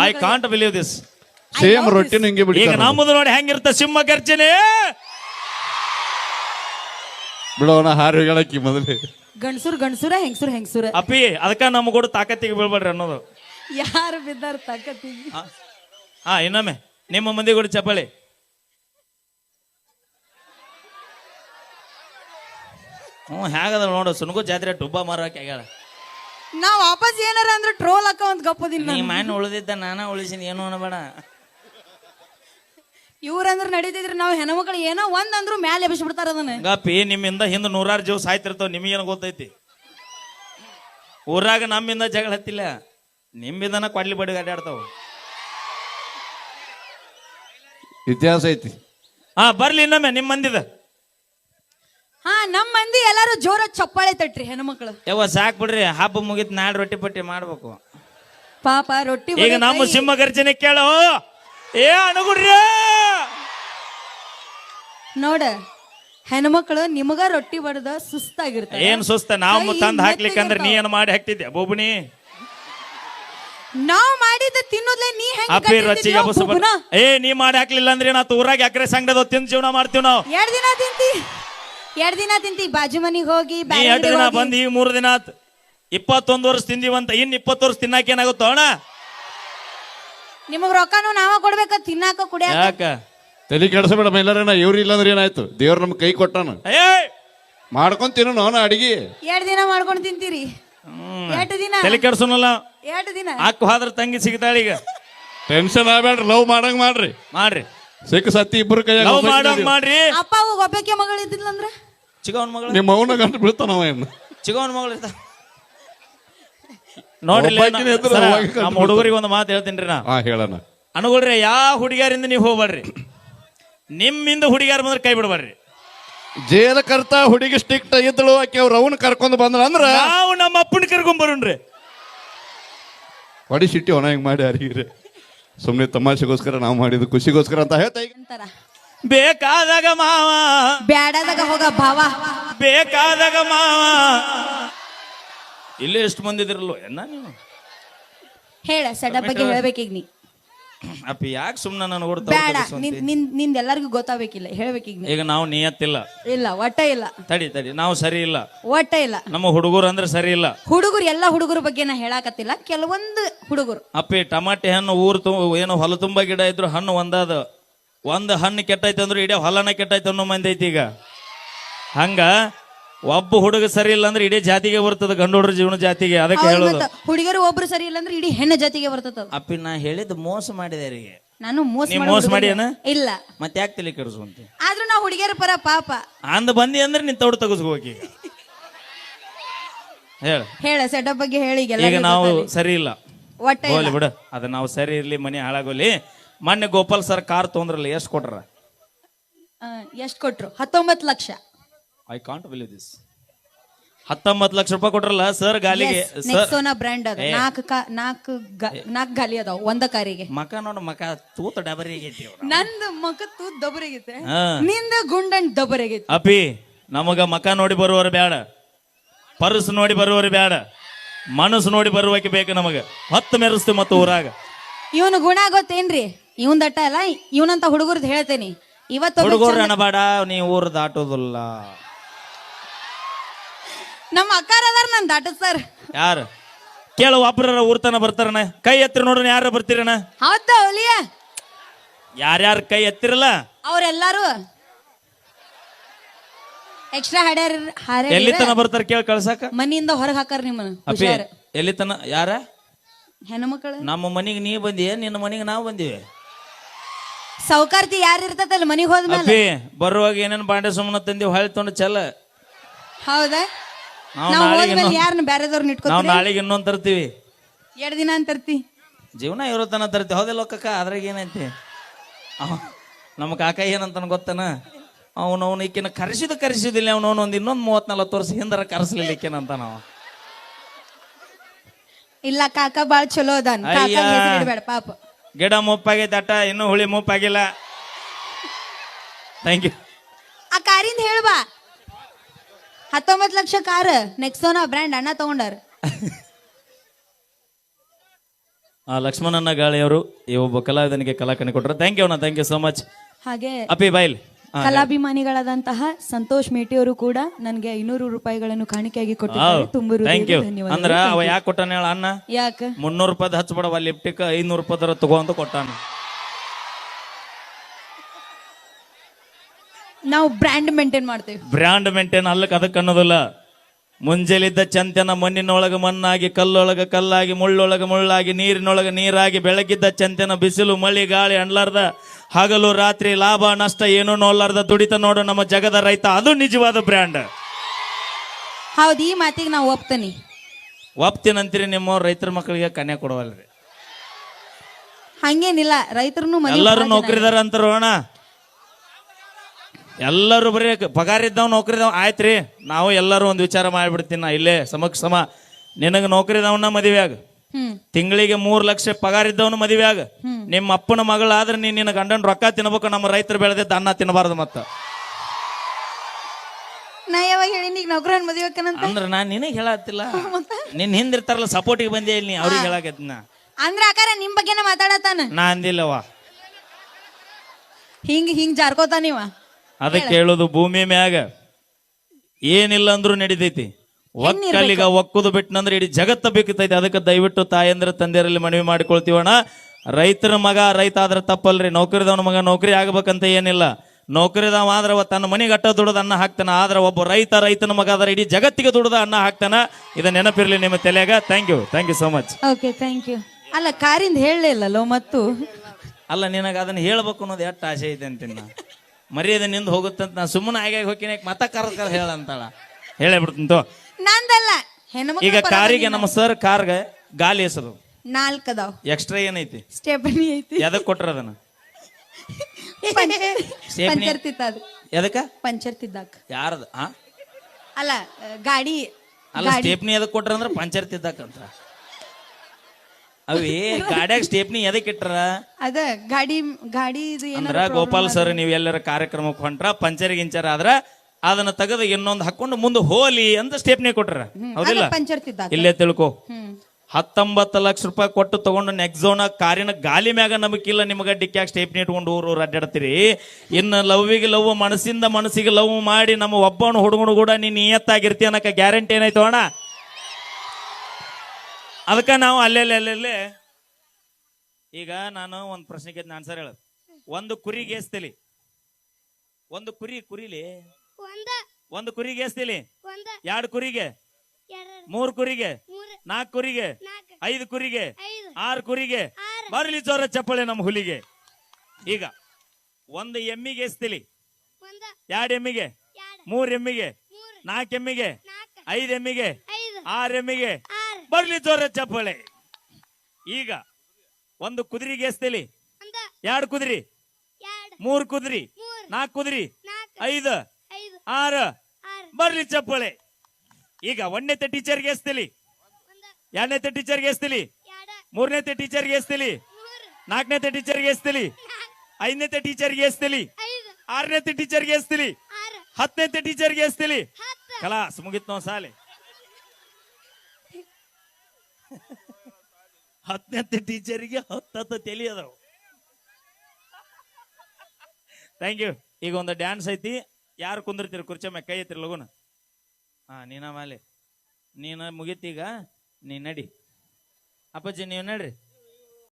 I. Can't believe this same ರೊಟ್ಟಿನ ಹಿಂಗೆ ಈಗ ಬಿಡ್ತಾರ ನಮ್ಮದು ನೋಡಿ ಹೆಂಗಿರುತ್ತೆ ಸಿಂಹ ಗರ್ಜನೆ. ಬಿಡೋಣ ಹಾರು ಹೇಳಕ್ಕಿ ಮೊದಲೇ. ಗಂಡಸುರ್ ಗಂಡಸುರ ಹೆಂಗಸುರ್ ಹೆಂಗಸುರ. ಅಪ್ಪಿ ಅದಕ್ಕ ನಮ್ಮ ಕೂಡ ತಾಕತ್ತಿಗೆ ಬೀಳ್ಬೇಡ್ರಿ ಅನ್ನೋದು. ಯಾರು ಬಿದ್ದಾರ ತಾಕತ್ತಿಗೆ? ಆ, ಹಾ ಇನ್ನೊಮ್ಮೆ. ನಿಮ್ಮ ಮಂದಿ ಕೂಡ ಚಪ್ಪಾಳಿ ಹ್ಞೂ ಹೇಗದ ನೋಡು ಸುನಗು ಜಾತ್ರೆ ಡುಬ್ಬ ಮಾರಕ್ಕೆ ಆಗ್ಯಾಳ. ನಾ ವಾಪಸ್ ಏನಾರ ಅಂದ್ರೆ ಟ್ರೋಲ್ ಹಾಕ ಒಂದ್ ಗಪ್ಪದಿನ ನೀ ಮನೆ ಉಳಿದಿದ್ದ ನಾನ ಉಳಿಸಿನಿ ಏನು ಅನ್ನಬೇಡ ಇವ್ರಂದ್ರ ನಡೀತಿದ್ರೆ ನಾವು ಹೆಣ್ಮಕ್ಳು ಏನೋ ಒಂದ್ ಅಂದ್ರು ಮ್ಯಾಲೆ ಎಬ್ಬಿಸ್ಬಿಡ್ತಾರ ಅದನ್ನ. ಗಪ್ಪಿ ನಿಮ್ಮಿಂದ ಹಿಂದೆ ನೂರಾರು ಜೀವ ಸಾಯ್ತಿರ್ತಾವ ನಿಮಗೇನು ಗೊತ್ತೈತಿ? ಊರಾಗ ನಮ್ಮಿಂದ ಜಗಳ ಹತ್ತಿಲ್ಲ ನಿಮ್ಮಿಂದನ ಕೊಡ್ಲಿ ಬಡಿ ಅಡ್ಡಾಡ್ತಾವ ಇತಿಹಾಸ ಐತಿ. ಹಾ ಬರ್ಲಿ ಇನ್ನೊಮ್ಮೆ ನಿಮ್ಮ ಮಂದಿದ. ಹಾ ನಮ್ ಮಂದಿ ಎಲ್ಲಾರು ಜೋರ ಚಪ್ಪಾಳೆ ತಟ್ರಿ ಹೆಣ್ಮಕ್ಳು. ಯವ್ವ ಸಾಕ್ ಬಿಡ್ರಿ ಹಬ್ಬ ಮುಗಿತ್ ನಾಳೆ ರೊಟ್ಟಿ ಪಟ್ಟಿ ಮಾಡ್ಬೇಕು. ಪಾಪ ರೊಟ್ಟಿ ಈಗ ನಮ್ಮ ಸಿಂಹ ಗರ್ಜನೆ ಕೇಳೋ. ಏ ಅಣಗುಡ್ರಿ. ನೋಡ ಹೆಣ್ಮಕ್ಳು ನಿಮಗ ರೊಟ್ಟಿ ಬಡದ ಸುಸ್ತಾಗಿರ್ತ ಏನ್ ಸುಸ್ತ? ನಾವು ತಂದ್ ಹಾಕ್ಲಿಕ್ಕಂದ್ರ ನೀ. ಏನ್ ಮಾಡಿ ಹಾಕ್ತಿದ್ದೆ ಬೋಬುಣಿ ನಾವ್ ಮಾಡಿದ ತಿನ್ನೋದ್ಲೆ ನೀ ಹೆಂಗ್ ಅಪ್ಪಿ ರೊಚ್ಚಿಗೆ ಹಬ್ಬಸ ಏ ನೀ ಮಾಡಿ ಹಾಕ್ಲಿಲ್ಲ ಅಂದ್ರೆ ನಾ ಊರಾಗ ಎಕರೆ ಸಂಗಡದ ತಿಂದ್ ಜೀವನ ಮಾಡ್ತೀವಿ ನಾವು? ಎರಡ್ ದಿನ ತಿಂತಿ. ಎರಡ್ ದಿನ ತಿಂತಿ ಬಾಜು ಮನಿಗ್ ಹೋಗಿ ನೀ ಬ್ಯಾರೆ ಎರಡು ದಿನ ಬಂದಿ ಹೋಗಿ. ಬಂದ್ ಈಗ ಮೂರು ದಿನ ಆತ್. ಇಪ್ಪತ್ತೊಂದು ವರ್ಷ ತಿಂದಿವಂತ ಇನ್ ಇಪ್ಪತ್ತು ವರ್ಷ ತಿನ್ನಾಕ ಏನಾಗುತ್ತೋ ಅಣ್ಣ? ನಿಮಗ್ ರೊಕ್ಕನು ನಾವ ಕೊಡ್ಬೇಕ ತಿನ್ನಾಕ ಕುಡಿಯಾಕ? ಯಾಕ? ತಲೆ ಕೆಡಿಸಬೇಡ ಮೈಲಾರಣ್ಣ ಇವ್ರು ಇಲ್ಲಂದ್ರೆ ಏನಾಯ್ತು? ದೇವ್ರ ನಮ್ ಕೈ ಕೊಟ್ಟಾನ. ಏ! ಮಾಡ್ಕೊಂಡ್ ತಿನ್ನೋ ನಾನು ಅಡಿಗೆ. ಎರಡ್ ದಿನ ಮಾಡ್ಕೊಂಡ್ ತಿಂತೀರಿ. ದಿನ? ತಲೆ ಕೆಡ್ಸೋನಲ್ಲ? ಎರಡು ದಿನ? ಅಕ್ಕ ಹೋದ್ರ ತಂಗಿ ಸಿಗ್ತಾಳ ಈಗ. ಟೆನ್ಷನ್ ಆಗ್ಬೇಡ್ರಿ ಲವ್ ಮಾಡಂಗ್ ಮಾಡ್ರಿ. ಮಾಡ್ರಿ. ಸಿಕ್ಕ ಸತ್ತಿ ಇಬ್ರು ಕೈ ಲವ್ ಒಬ್ಬಾಕಿ ಮಾಡ್ರಿ. ಅಪ್ಪ ಅವಾಗ ಒಬ್ಬಕ್ಕೆ ಮಗಳು ಇದ್ದಿಲ್ಲಂದ್ರ ಚಿಗವನ್ ಮಗಳು? ನಿಮ್ಮ ಅವನ ಗಂಟು ಬೀಳ್ತಾನವ ಏನು ಚಿಗವನ್ ಮಗಳು ಇರ್ತಾನ ನೋಡ್ರಿ ಒಬ್ಬಾಕಿನ ಅವಾಗ ನಮ್ಮ ಹುಡುಗರಿಗೆ ಒಂದು ಮಾತು ಹೇಳ್ತೀನಿ ನಾ. ಹಾ ಹೇಳಣ ಅನುಗುಳ್ರಿ ಯಾವ ಹುಡುಗಿಯರಿಂದ ನೀವು ಹೋಗ್ಬೇಡ್ರಿ ನಿಮ್ಮಿಂದ ಹುಡುಗಿಯಾರ ಬಂದ್ರೆ ಕೈ ಬಿಡಬೇಡ್ರಿ ಜೇಲ ಕರ್ತ ಹುಡುಗಿ ಸ್ಟಿಕ್ಟ್ ಇದ್ದಳು ಆಕೆ ಅವ್ರ ಅವನ್ ಕರ್ಕೊಂಡ್ ಬಂದ್ರ ಅಂದ್ರ ನಾವು ನಮ್ಮ ಅಪ್ಪನ ಕರ್ಕೊಂಡ್ ಬರೋಣ್ರಿ. ಹೊಡಿ ಸಿಟ್ಟಿ ಒಣ ಹಿಂಗ್ ಮಾಡಿ ಯಾರಿಗ್ರಿ ಸುಮ್ನೆ ತಮಾಷೆಗೋಸ್ಕರ ನಾವು ಮಾಡಿದ್ದು ಖುಷಿಗೋಸ್ಕರ ಅಂತ ಹೇಳ್ತಾ ಈಗ. ಅಂತಾರ. ಬೇಕಾದಾಗ ಮಾವ. ಬೇಡದಾಗ ಹೋಗ ಭಾವ. ಬೇಕಾದಾಗ ಮಾವ. ಇಲ್ಲೇ ಎಷ್ಟು ಮಂದಿ ಇದಿರಲ್ವ ಎನ್ನ ನೀವು? ಹೇಳ ಸೆಟಪ್ ಬಗ್ಗೆ ಹೇಳ್ಬೇಕೀಗ ನೀ. ಅಪ್ಪ ಯಾಕೆ ಸುಮ್ಮನೆ ನಾನು ಓಡ್ತಾ ನಿನ್ನಿಂದ ಎಲ್ಲರಿಗೂ ಗೊತ್ತಾಗಬೇಕಿಲ್ಲ ಹೇಳ್ಬೇಕೀಗ ಈಗ ನಾವು ನಿಯತ್ತಿಲ್ಲ. ಇಲ್ಲ ಒಟ್ಟ ಇಲ್ಲ. ತಡಿ ತಡಿ ನಾವು ಸರಿ ಇಲ್ಲ. ಒಟ್ಟ ಇಲ್ಲ. ನಮ್ಮ ಹುಡುಗರು ಅಂದ್ರೆ ಸರಿ ಇಲ್ಲ. ಹುಡುಗರು ಎಲ್ಲಾ ಹುಡುಗರ ಬಗ್ಗೆ ನಾ ಹೇಳಾಕತ್ತಿಲ್ಲ. ಕೆಲವೊಂದು ಹುಡುಗರು. ಅಪ್ಪಿ ಟಮಾಟೆ ಹಣ್ಣು ಊರು ತು ಏನು ಹೊಲ ತುಂಬ ಗಿಡ ಇದ್ರು ಹಣ್ಣು ಒಂದಾದ. ಒಂದು ಹಣ್ಣು ಕೆಟ್ಟೈತೆ ಅಂದ್ರೆ ಇಡೀ ಹೊಲನ ಕೆಟ್ಟೈತೆ ಅನ್ನೋ ಮಂದಿ ಐತಿ ಈಗ. ಹಂಗ? ಒಬ್ಬ ಹುಡುಗ ಸರಿ ಇಲ್ಲ ಅಂದ್ರೆ ಇಡೀ ಜಾತಿಗೆ ಬರ್ತದ ಗಂಡು ಹುಡುಗ್ರ ಜೀವನ ಜಾತಿಗೆ ಅದಕ್ಕೆ ಹೇಳೋದು. ಹುಡುಗರು ಒಬ್ರು ಸರಿ ಇಲ್ಲ ಅಂದ್ರೆ ಇಡೀ ಹೆಣ್ಣು ಜಾತಿಗೆ ಬರ್ತದ ಅಪ್ಪಿ ನಾ ಹೇಳಿದ್ ಮೋಸ ಮಾಡಿದೆ ಅವರಿಗೆ. ನಾನು ಮೋಸ ನೀ ಮಾಡೋ ಮೋಸ ಹುಡುಗ ಮಾಡ್ಯಾನ? ಇಲ್ಲ. ಮತ್ತೆ ಯಾಕೆ ತಲೆ ಕೆಡಿಸುವಂತೆ? ಆದ್ರೂ ನಾ ಹುಡುಗಿಯರ ಪರ ಪಾಪ. ಅಂದ್ ಬಂದಿ ಅಂದ್ರೆ ನಿನ್ ತೌಡು ತಗಸ್ಕೋಕಿ ಹೇಳ. ಹೇಳ ಸೆಟಪ್ ಬಗ್ಗೆ ಹೇಳಿ ಈಗ ಈಗ ಎಲ್ಲರಿಗೂ ನಾವು ಗೊತ್ತಾಗ್ಲಿ. ಸರಿ ಇಲ್ಲ. ಒಟ್ಟ ಇಲ್ಲ. ಹೋಗ್ಲಿ ಬಿಡು. ಅದ ನಾವು ಸರಿ ಇರ್ಲಿ ಮನೆ ಹಾಳಾಗೋಲಿ. ಮೊನ್ನೆ ಗೋಪಾಲ್ ಸರ್ ಕಾರ್ ತೊಂದ್ರಲ್ಲ ಎಷ್ಟು ಕೊಟ್ರ? ಎಷ್ಟು ಕೊಟ್ರು? ಹತ್ತೊಂಬತ್ತು lakh. I can't believe this ಹತ್ತೊಂಬತ್ತು ಲಕ್ಷ ರೂಪಾಯಿ ಕೊಟ್ರಲ್ಲ ಸರ್ ಗಾಲಿಗೆ ಸರ್ ನೆಕ್ಸೋನಾ ಬ್ರ್ಯಾಂಡ್ ಅದ. ನಾಲ್ಕು ಕಾ ನಾಲ್ಕು ಗ- ನಾಲ್ಕು ಗಾಲಿ ಅದಾವ ಒಂದ ಕಾರಿಗೆ. ಮಕ ನೋಡು ಮಕ ತೂತ ಡಬರಿ ಆಗೈತಿ ಅವ್ರ ನಂದು ಮಕ ತೂತ್ ದಬರಿಗೈತೆ ಹಾ. ನಿಂದ ಗುಂಡನ್ ದಬರಿಗೈತೆ ಅಪಿ ನಮಗ ಮಕ ನೋಡಿ ಬರುವವರು ಬೇಡ ಪರ್ಸ್ ನೋಡಿ ಬರುವವರು ಬೇಡ ಮನಸ್ಸು ನೋಡಿ ಬರುವಕ್ಕೆ ಬೇಕು ನಮಗ. ಹತ್ತು ಮೆರೆಸ್ತು ಮತ್ತು ಊರಾಗ. ಇವನು ಗುಣ ಗೊತ್ತೇನ್ರಿ? ಇವನ್ ದಟ್ಟ ಅಲ್ಲ ಇವನಂತ ಹುಡುಗರ್ದು ಹೇಳ್ತೇನಿ. ಇವತ್ತು ಹುಡುಗರು ಅಣಬಾಡ ನೀ ಊರು ದಾಟೋದಿಲ್ಲ. ನಮ್ಮ ಅಕ್ಕಾರ ಅದಾರ ನನ್ ದಾಟಸ್ತಾರ ಯಾರು? ಕೇಳ ಒಬ್ಬರ ಊರ್ತನ ಬರ್ತಾರಣ ಕೈ ಎತ್ತಿರ ನೋಡ್ರಿ ಯಾರ ಬರ್ತೀರಣ ಹೌದಾ ಅವಲಿಯ ಯಾರ್ಯಾರ ಕೈ ಎತ್ತಿರಲ್ಲ? ಅವ್ರೆಲ್ಲಾರು. ಎಕ್ಸ್ಟ್ರಾ ಹಾಡ್ಯಾರ ಎಲ್ಲಿ ತನ ಬರ್ತಾರ ಕೇಳಿ ಕಳ್ಸಾಕ? ಮನಿಯಿಂದ ಹೊರಗೆ ಹಾಕಾರ ನಿಮ್ಮನ್ನ ಅಪ್ಪಿ ಹುಷಾರ್. ಎಲ್ಲಿ ತನ? ಯಾರ? ಹೆಣ್ಮಕ್ಳು ನಮ್ಮ ಮನಿಗೆ ನೀ ಬಂದಿ ನಿನ್ನ ಮನಿಗೆ ನಾವು ಬಂದಿವಿ. ಸೌಕಾರ್ತಿ ಯಾರು ಇರ್ತತಲ್ಲ ಮನಿಗ್ ಹೋದ್ಮೇಲೆ? ಅಪ್ಪಿ ಬರುವಾಗ ಏನೇನ್ ಬಾಂಡೆ ಸುಮ್ಮನೆ ತಂದಿ ಹೊಳೆ ತೊಂಡು ಚಲ ಹೌದಾ? ನಾವು ನಾವ್ ನಾಳೆಗೆ ಹೋದ್ಮೇಲೆ ಇನ್ನೊಂದ್- ಯಾರನ್ನ ಬ್ಯಾರೆದವ್ರನ್ನ ನಾವು ಇಟ್ಕೋತೀರಿ? ನಾಳೆಗೆ ಇನ್ನೊಂದ್ ತರ್ತೀವಿ. ಎರಡ್ ದಿನ ಅಂತರ್ತಿ ಜೀವನ ಇರೋತನ ತರ್ತಿ ತರ್ತೀವಿ. ಲೋಕಕ್ಕ ಕಕ್ಕ ಅದ್ರಾಗ ಏನೈತಿ? ಅವ ನಮ್ಮ ಕಾಕ ಏನಂತಾನ ಗೊತ್ತನ? ಅವನು ಅವನು ಈಕಿನ ಕರೆಸಿದ ಕರೆಸಿದಿಲ್ಲ ಅವನು ಅವನು ಒಂದು ಇನ್ನೊಂದು ಮೂವತ್ ನಲ್ವತ್ತು ವರ್ಷ ಹಿಂದರ ಕರೆಸಲಿಲ್ಲ ಈಕಿನಂತ ನಾವು ಇಲ್ಲ ಕಾಕ ಬಾಳ್ ಚಲೋ ಅದಾನ. ಕಾಕ ಅಯ್ಯ. ಪಾಪ. ಗಿಡ ಮುಪ್ಪಾಗೈತೆ ಅಟ್ಟ ಇನ್ನೂ ಹುಳಿ ಮುಪ್ಪಾಗಿಲ್ಲ. ಥ್ಯಾಂಕ್ ಯು ಆ ಕಾರಿಂದ ಹೇಳ್ಬಾ ಹತ್ತೊಂಬತ್ ಲಕ್ಷ ಕಾರ್ ನೆಕ್ಸೋನಾ ಬ್ರ್ಯಾಂಡ್ ಅಣ್ಣ ತಗೊಂಡಾರ. ಲಕ್ಷ್ಮಣನ ಗಾಳಿಯವರು ಈ ಒಬ್ಬ ಕಲಾವಿದನಿಗೆ ಕಲಾಕಣಿ ಕೊಟ್ಟರು ಥ್ಯಾಂಕ್ ಯು ಅಣ್ಣ ಥ್ಯಾಂಕ್ ಯು ಸೋ ಮಚ್ ಹಾಗೆ ಅಪಿ ಬೈಲ್ ಕಲಾಭಿಮಾನಿಗಳಾದಂತಹ ಸಂತೋಷ್ ಮೇಟಿ ಅವರು ಕೂಡ ನನಗೆ ಐನೂರು ರೂಪಾಯಿಗಳನ್ನು ಕಾಣಿಕೆಯಾಗಿ ಕೊಟ್ಟಿದ್ದಾರೆ. ತುಂಬ ಥ್ಯಾಂಕ್ ಯು ಅಂದ್ರ ಅವ ಯಾಕೆ ಕೊಟ್ಟಾನ ಹೇಳ ಅಣ್ಣ? ಯಾಕ? ಮುನ್ನೂರು ರೂಪಾಯಿ ಹಚ್ಬಿಡವ ಲಿಪ್ಟಿಕ್ ಐನೂರು ರೂಪಾಯಿ ತಗೋ ಅಂತ ಕೊಟ್ಟಾನ. ನಾವು ಬ್ರ್ಯಾಂಡ್ ಮೇಂಟೈನ್ ಮಾಡ್ತೇವೆ. ಬ್ರ್ಯಾಂಡ್ ಮೇಂಟೈನ್ ಅಲ್ಲಕ್ಕೆ ಅದಕ್ಕೆ ಅನ್ನೋದಿಲ್ಲ. ಮುಂಜಾನೆ ಚಂತೆನ ಮಣ್ಣಿನೊಳಗ ಮಣ್ಣಾಗಿ ಕಲ್ಲೊಳಗ ಕಲ್ಲಾಗಿ ಮುಳ್ಳೊಳಗ ಮುಳ್ಳಾಗಿ ನೀರಿನೊಳಗ ನೀರಾಗಿ ಬೆಳಗಿದ್ದ ಚಂತೆನ ಬಿಸಿಲು ಮಳಿ ಗಾಳಿ ಅಣ್ಲಾರ್ದ ಹಗಲು ರಾತ್ರಿ ಲಾಭ ನಷ್ಟ ಏನೂ ನೋಡ್ಲಾರ್ದ ದುಡಿತ ನೋಡು ನಮ್ಮ ಜಗದ ರೈತ. ಅದು ನಿಜವಾದ ಬ್ರ್ಯಾಂಡ್ ಹೌದು ಈ ಮಾತಿಗೆ ನಾವು ಒಪ್ತೀನಿ. ಒಪ್ತೀನಂತೀರಿ ನಿಮ್ಮ ರೈತರ ಮಕ್ಕಳಿಗೆ ಕನ್ಯಾ ಕೊಡವಲ್ರಿ. ಹಂಗೇನಿಲ್ಲ ರೈತರು ಎಲ್ಲರೂ ನೌಕರಿದಾರ ಅಂತಾರೋಣ ಎಲ್ಲರೂ ಬರೀ ಪಗಾರ ಇದ್ದಾವ ನೌಕರಿ ಇದಾವ್ ಆಯ್ತ್ರಿ. ನಾವು ಎಲ್ಲರೂ ಒಂದು ವಿಚಾರ ಮಾಡಿಬಿಡ್ತೀನಿ ನಾ ಇಲ್ಲೇ ಸಮಕ್ಷಮ ಸಮ. ನಿನಗೆ ನೌಕರಿ ಇದಾವನ್ನ ಮದುವೆ ಆಗ. ತಿಂಗಳಿಗೆ ಮೂರ್ ಲಕ್ಷ ಪಗಾರ ಇದ್ದವನು ಮದುವೆ ಆಗ. ನಿಮ್ಮ ಅಪ್ಪನ ಮಗಳಾದ್ರೆ ನೀನ್ ನಿನ್ನ ಗಂಡನ ರೊಕ್ಕ ತಿನ್ಬೇಕು ನಮ್ಮ ರೈತರು ಬೆಳೆದಿದ್ದ ಅನ್ನ ತಿನ್ನಬಾರದು ಮತ್ತ. ನಾ ಯಾವಾಗ ಹೇಳಿನಿ ಈಗ ನೌಕರನ್ ಮದುವೆಕನಂತ ಅಂದ್ರ ನಾನ್ ನಿನಗೆ ಹೇಳತ್ತಿಲ್ಲ. ನಿನ್ ಹಿಂದಿರ್ತಾರಲ್ಲ ಸಪೋರ್ಟಿಗೆ ಬಂದೇ ಇಲ್ಲಿ ಅವ್ರಿಗೆ ನಾ. ಅಂದ್ರ ಅಕಾರ ನಿಮ್ ಬಗ್ಗೆನ ಮಾತಾಡತಾನ ನಾ ಅಂದಿಲ್ಲವ ಹಿಂಗ್ ಹಿಂಗ್ ಜಾರ್ಕೋತಾನಿವ ಅದಕ್ಕೆ ಹೇಳೋದು ಭೂಮಿ ಮ್ಯಾಗ. ಏನಿಲ್ಲ ಅಂದ್ರೂ ನಡಿತೈತಿ ಒಕ್ಕಲಿಗ ಒಕ್ಕುದು ಬಿಟ್ಟನಂದ್ರೆ ಇಡೀ ಜಗತ್ತ ಬೇಕಿತೈತಿ. ಅದಕ್ಕೆ ದಯವಿಟ್ಟು ತಾಯಂದ್ರ ತಂದೆಯರಲ್ಲಿ ಮನವಿ ಮಾಡಿಕೊಳ್ತೀವಣ್ಣ. ರೈತರ ಮಗ ರೈತ ಆದ್ರೆ ತಪ್ಪಲ್ರಿ. ನೌಕರಿದವನ ಮಗ ನೌಕರಿ ಆಗ್ಬೇಕಂತ ಏನಿಲ್ಲ. ನೌಕರಿದವ ಆದ್ರೆ ತನ್ನ ಮನೆಗೆ ಅಟ್ಟ ದುಡದ ಅನ್ನ ಹಾಕ್ತಾನ. ಆದ್ರೆ ಒಬ್ಬ ರೈತ ರೈತನ ಮಗ ಆದ್ರೆ ಇಡೀ ಜಗತ್ತಿಗೆ ದುಡದ ಅನ್ನ ಹಾಕ್ತಾನ. ಇದು ನೆನಪಿರ್ಲಿ ನಿಮ್ಮ ತಲೆಯಾಗ. Thank you thank you so much okay thank you ಅಲ್ಲ ಕಾರಿಂದ ಹೇಳಲಿಲ್ಲಲ್ಲೋ ಮತ್ತು? ಅಲ್ಲ ನಿನಗೆ ಅದನ್ನ ಹೇಳ್ಬೇಕು ಅನ್ನೋದು ಎಷ್ಟು ಆಸೆ ಇದೆ ಅಂತೀನಿ ಮರ್ಯಾದೆ ನಿಂದ ಹೋಗುತ್ತಂತ ನಾ ಸುಮ್ಮನೆ ಆಗಿ ಹೋಗಿನ ಮತ ಕರ ಕರ ಹೇಳಂತಾಳ ಹೇಳೇ ಬಿಡ್ತೀನಿ ತೋ. ನಂದಲ್ಲ ಹೆಣ್ಮಕ್ಳ ಈಗ ಕಾರಿಗೆ ನಮ್ಮ ಸರ್ ಕಾರ್ಗೆ ಗಾಲಿ ಹೆಸರು ನಾಲ್ಕ್ ಅದಾವ್. ಎಕ್ಸ್ಟ್ರಾ ಏನೈತಿ? ಸ್ಟೆಪನಿ ಐತಿ. ಎದಕ್ ಕೊಟ್ರ ಅದನ್ನ? ಸ್ಟೆಪ್ನಿ? ಪಂಚರ್ ಎದಕ್ಕ? ಪಂಚರ್ ತಿದ್ದಾಕ ಯಾರದ? ಆ? ಅಲ್ಲ ಆ, ಗಾಡಿ ಅಲ್ಲ ಸ್ಟೇಪ್ನಿ ಎದಕ್ ಕೊಟ್ರ ಅಂದ್ರೆ ಪಂಚರ್ ತಿದ್ದಾಕಂತ ಅವೇ ಗಾಡ್ಯಾಗ ಸ್ಟೇಪ್ನಿ ಎದಕ್ ಇಟ್ರ? ಅದ ಗಾಡಿ ಗಾಡಿ ಇದು ಅಂದ್ರ ಏನಾರ ಗೋಪಾಲ್ ಸರ್ ನೀವ್ ಎಲ್ಲರ ಕಾರ್ಯಕ್ರಮಕ್ಕೆ ಹೊಂಟ್ರ ಪಂಚರ್ ಗಿಂಚರ್ ಆದ್ರ ಅದನ್ನ ತೆಗೆದು ಇನ್ನೊಂದು ಹಾಕೊಂಡು ಮುಂದೆ ಹೋಲಿ ಅಂತ ಸ್ಟೇಪ್ನಿ ಕೊಟ್ರ. ಹೌದಿಲ್ಲ? ಪಂಚರ್ ಇಲ್ಲೇ ತಿಳ್ಕೊ. ಹತ್ತೊಂಬತ್ತು ಲಕ್ಷ ರೂಪಾಯಿ ಕೊಟ್ಟು ತಗೊಂಡು ನೆಕ್ಸೋನ ಕಾರಿನ ಗಾಲಿ ಮ್ಯಾಗ ನಮಗಿಲ್ಲ ನಿಮಗ ಡಿಕ್ಯಾಗ ಸ್ಟೇಪ್ ಇಟ್ಕೊಂಡು ಊರು ಊರು ಅಡ್ಡಾಡ್ತೀರಿ. ಇನ್ನು ಲವ್ವಿಗೆ ಲವ್ ಮನಸ್ಸಿಂದ ಮನಸ್ಸಿಗೆ ಲವ್ ಮಾಡಿ ನಮ್ಮ ಒಬ್ಬನ ಹುಡುಗನು ಕೂಡ ನೀನ್ ನಿಯತ್ತಾಗಿರ್ತಿ ಅನ್ನಕ ಗ್ಯಾರಂಟಿ ಏನಾಯ್ತು ಅಣ್ಣ? ಅದಕ್ಕೆ ನಾವು ಅಲ್ಲೇ ಅಲ್ಲೆಲ್ಲೇ? ಈಗ ನಾನು ಒಂದು ಪ್ರಶ್ನೆಗೆ ಆನ್ಸರ್ ಹೇಳೋದು ಒಂದು ಕುರಿಗೆ ಗೇಸ್ತಿಲಿ. ಒಂದು ಕುರಿ ಕುರಿಲಿ? ಒಂದ. ಕುರಿಗೆ ಗೇಸ್ತಿಲಿ? ಎರಡು ಕುರಿಗೆ? ಮೂರ್ ಕುರಿಗೆ? ನಾಲ್ಕ್ ಕುರಿಗೆ? ಐದು ಕುರಿಗೆ? ಆರ್ ಕುರಿಗೆ? ಬರಲಿ ಜೋರ ಚಪ್ಪಳೆ ನಮ್ಮ ಹುಲಿಗೆ. ಈಗ ಒಂದು ಎಮ್ಮಿಗೆ ಎಸ್ತಿಲಿ ಎರಡ್ ಎಮ್ಮಿಗೆ? ಮೂರ್ ಎಮ್ಮಿಗೆ? ನಾಲ್ಕು ಎಮ್ಮಿಗೆ? ಐದು ಎಮ್ಮಿಗೆ? ಆರ್ ಎಮ್ಮಿಗೆ? ಬರ್ಲಿ ಜೋರ ಚಪ್ಪಳೆ. ಈಗ ಒಂದು ಕುದುರೆಗೆ ಎಸ್ತಿಲಿ? ಎರಡು ಕುದುರಿ? ಮೂರು ಕುದುರಿ? ನಾಲ್ಕು ಕುದುರಿ? ಐದು. ಆರು. ಬರ್ಲಿ ಚಪ್ಪಳೆ. ಈಗ ಒಂದನೇತೆ ಟೀಚರ್ಗೆ ಎಸ್ತಿಲಿ? ಎರಡನೇತೆ ಟೀಚರ್ಗೆ ಎಸ್ತಿಲಿ? ಮೂರನೇತೆ ಟೀಚರ್ಗೆ ಎಸ್ತಿಲಿ? ನಾಲ್ಕನೇತೆ ಟೀಚರ್ಗೆ ಎಸ್ತಿಲಿ? ಐದನೇತೆ ಟೀಚರ್ಗೆ ಎಸ್ತಿಲಿ? ಆರನೇತೆ ಟೀಚರ್ಗೆ ಎಸ್ತಿಲಿ? ಹತ್ತನೇತೆ ಟೀಚರ್ಗೆ ಎಸ್ತಿಲಿ? ಕಲಾಸ್ ಮುಗಿತ್ ನಾವು ಸಾಲಿ. ಹತ್ತನೇತೆ ಟೀಚರಿಗೆ ಹತ್ತತ್ತು ತಲಿ ಥ್ಯಾಂಕ್ ಯು ಈಗ ಒಂದು ಡ್ಯಾನ್ಸ್ ಐತಿ. ಯಾರು ಕುಂದಿರ್ತೀರಿ? ಕುರ್ಚಿ ಮ್ಯಾಗ ಕೈ ಐತಿರಿ ಲಗುನ? ಹಾ, ನೀನ ಮಾಲೆ ನೀನ ಮುಗೀತೀಗ ನೀ ನಡಿ. ಅಪ್ಪಾಜಿ, ನೀವು ನಡ್ರಿ.